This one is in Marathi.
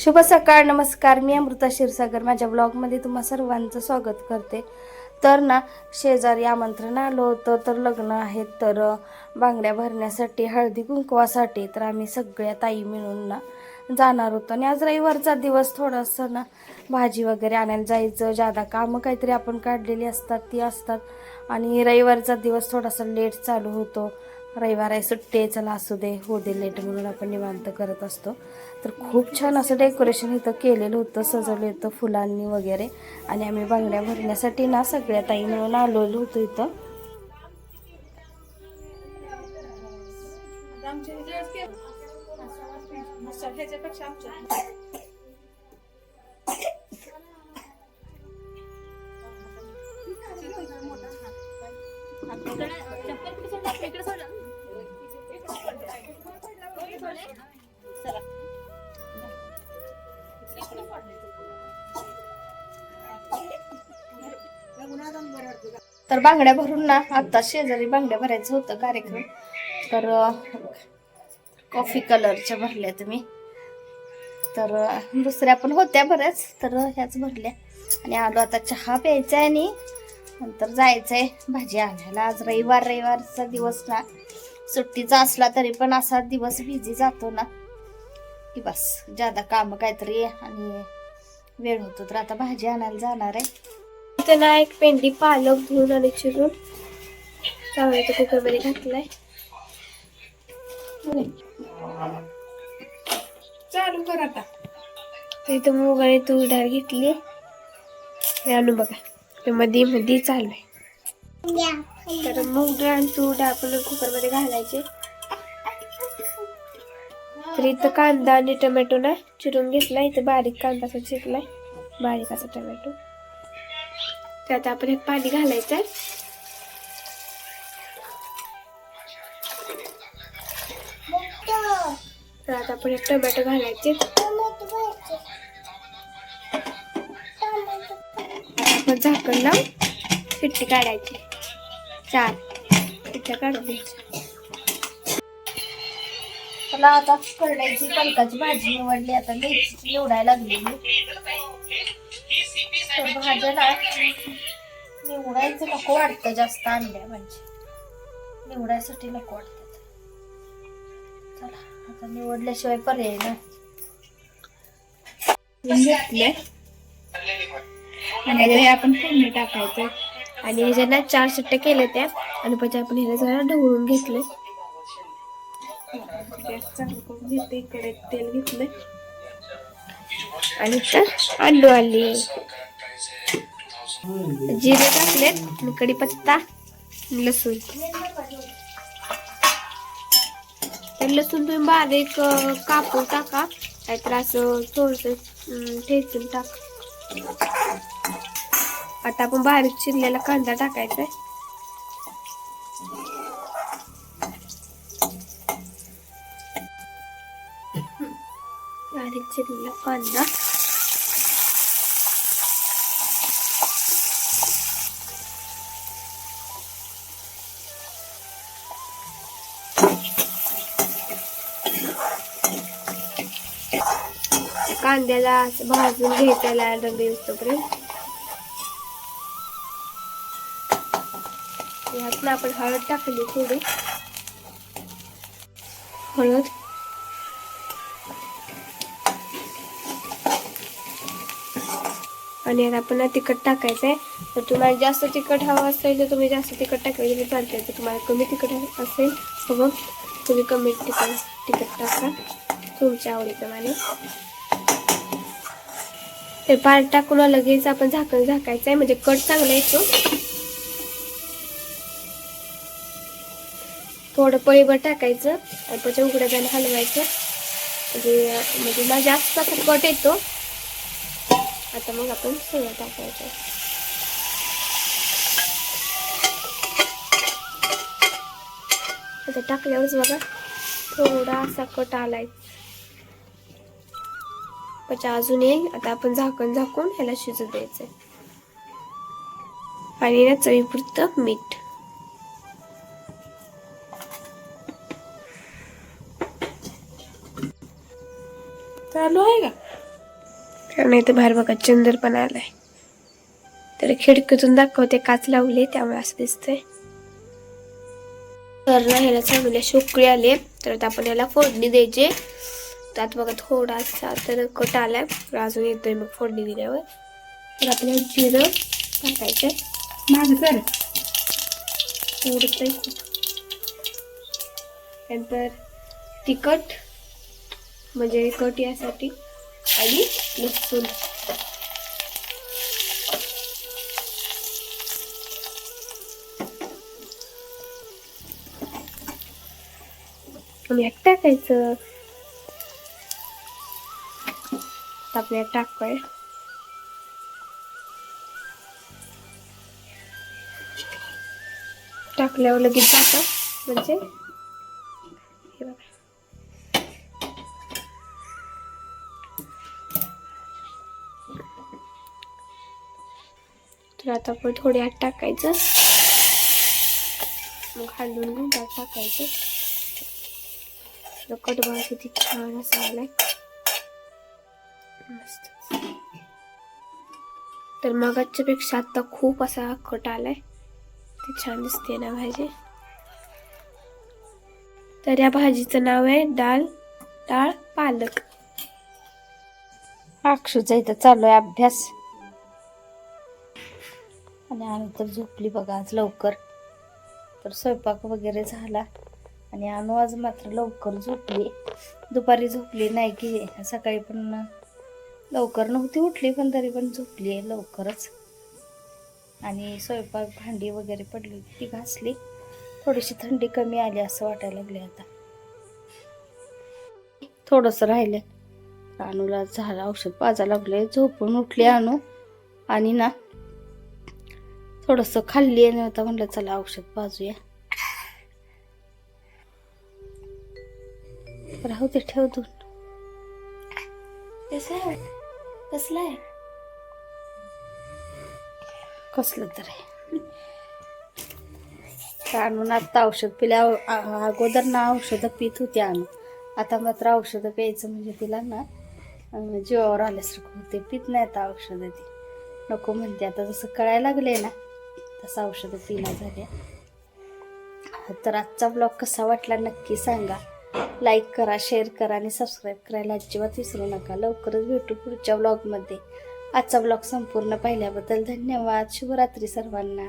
शुभ सकाळ नमस्कार. मी अमृता क्षीरसागर. माझ्या ब्लॉगमध्ये तुम्हा सर्वांचं स्वागत करते. तर ना शेजारी आमंत्रण आलं होतं तर लग्न आहेत तर बांगड्या भरण्यासाठी हळदी कुंकवासाठी तर आम्ही सगळ्या ताई मिळून ना जाणार होतो. आणि आज रविवारचा दिवस थोडंसं ना भाजी वगैरे आणायला जायचं. जादा कामं काहीतरी आपण काढलेली असतात ती असतात. आणि रविवारचा दिवस थोडासा लेट चालू होतो. रविवार आहे सुट्टी चला असू दे हो दे लेट म्हणून आपण निवांत करत असतो. तर खूप छान असं डेकोरेशन इथं केलेलं होतं सजवलं होतं फुलांनी वगैरे. आणि आम्ही बांगड्या भरण्यासाठी ना सगळ्या ताई मिळून आलेलो होतो इथं. तर बांगड्या भरून ना आता शेजारी बांगड्या भरायचं होतं कार्यक्रम. तर कॉफी कलरच्या भरल्या तुम्ही तर दुसऱ्या पण होत्या बऱ्याच तर ह्याच भरल्या. आणि आलो आता चहा प्यायचा आहे आणि नंतर जायचंय भाजी आणायला. आज रविवार रविवारचा दिवस ना. सुट्टीचा असला तरी पण असा दिवस बिझी जातो ना. की बस ज्यादा काम काहीतरी आणि वेळ होतो तर आता भाजी आणायला जाणार आहे. इथं ना एक पेंडी पालक धुवून आणि चिरून चांगलं ते कुकरमध्ये घातलाय. चालू कर आता. तर इथं मूग आणि तूर डाळ घेतली हे आणू बघा. ते मध्ये मध्ये चालू आहे. तर मूग डाळ आणि तूर डाळ आपण कुकरमध्ये घालायचे तर इथं कांदा आणि टोमॅटो ना चिरून घेतला इथं बारीक कांदा असा चिरलाय. बारीक असा टोमॅटो. त्यात आपण हे पाणी घालायचं आहे. तर आता आपण हे टोमॅटो घालायचे. आपण झाकण लावून पिट्टी काढायची. चार. पिट्ट्या काढून घ्यायच्या. मला आता करण्याची पलकाची भाजी निवडली आता मेथीची निवडायला लागलेली तर भाज्या ना निवडायचं नको वाटतं जास्त आणल्या म्हणजे. निवडायसाठी नको वाटतं. चला आता निवडल्याशिवाय पर्याय ना घेतले आणि हे आपण फोडणी टाकायचं. आणि ह्याच्या चार शिट्ट्या केल्या त्या. आणि पण आपण ह्याला जरा ढवळून घेतले गॅस चालू करून घेते इकडे तेल घेतले आणि तर आलू आली जिरे टाकलेत आणि कढीपत्ता लसूण तर लसूण तुम्ही बारीक कापून टाका नाहीतर असं थोडस ठेचून टाका आता आपण बारीक चिरलेला कांदा टाकायचा बारीक कांदा कांद्याला असं भाजून घ्यायचा लाल रंग ना आपण हळद टाकली थोडी. हळद? आणि आता आपण तिखट टाकायचं आहे तर तुम्हाला जास्त तिखट हवं असेल तर तुम्ही जास्त तिखट टाकायचं तर चालते तर तुम्हाला कमी तिखट हवं असेल तर मग तुम्ही कमी तिखट तिखट टाका. तुमच्या आवडीप्रमाणे. ते पाट टाकून लगेच आपण झाकण झाकायचं आहे म्हणजे कट चांगला येतो. थोडं पळीभर टाकायचं. आणि त्याच्या उघड्या जाणं हलवायचं. म्हणजे म्हणजे ना जास्त असा कट येतो. आता मग आपण सगळं टाकायचं आता टाकल्यावरच बघा थोडा असा कट आलाय. त्याच्या अजून येईल आता आपण झाकण झाकून ह्याला शिजू द्यायचंय. आणि ना चवीपुरतं मीठ. चालू आहे का? आणि इथे बाहेर बघा चंदर पण आलाय. तर खिडकीतून दाखवते काच लावली त्यामुळे असं दिसतंय. तर ना ह्याला चांगले शुकळे आले. तर आता आपण याला फोडणी द्यायची. त्यात बघा थोडासा तर कट आलाय. अजून येतोय मग फोडणी दिल्यावर. तर आपल्याला जिरं टाकायचं माझं कर उडतंय नंतर तिखट म्हणजे कट यासाठी. आणि लसूण आणि यात टाकायचं आता आपल्याला टाकूया टाकल्यावर लगेच जातं म्हणजे तर आता आपण थोडी आत टाकायचं. मग हलवून घेऊन त्यात टाकायचं. तर कट बघा किती छान असा आलाय. मस्त. तर मगाच्या पेक्षा आता खूप असा कट आलाय. ते छान दिसते ना भाजी? तर या भाजीचं नाव आहे डाळ डाळ पालक. अक्षूचा इथं चालू आहे अभ्यास. आणि आम्ही तर झोपली बघा आज लवकर. तर स्वयंपाक वगैरे झाला. आणि अनु आज मात्र लवकर झोपली. दुपारी झोपली नाही की सकाळी पण लवकर नव्हती उठली पण तरी पण झोपली आहे लवकरच. आणि स्वयंपाक भांडी वगैरे पडली ती घासली. थोडीशी थंडी कमी आली असं वाटायला लागले आता. थोडंसं राहिले अनुला झालं औषध पाजा लागले झोपून उठली अनु आणि ना थोडंसं खाल्ली आणि आता म्हटलं चला औषध पाजूया. राहू दे ठेव दोन कसं आहे? कसलं आहे? कसलं तर आहे. आणून आता औषध पिल्या अगोदर ना औषधं पित होती आणून आता मात्र औषधं प्यायचं म्हणजे तिला ना जीवावर आल्यासारखं होते पित नाही आता औषधं ती. नको म्हणते आता जसं कळायला लागले ना. तसं औषधं पिला झाल्या तर आजचा ब्लॉग कसा वाटला नक्की सांगा. लाईक करा शेअर करा आणि सबस्क्राईब करायला अजिबात विसरू नका. लवकरच भेटू पुढच्या ब्लॉगमध्ये आजचा ब्लॉग संपूर्ण पाहिल्याबद्दल धन्यवाद. शुभरात्री सर्वांना.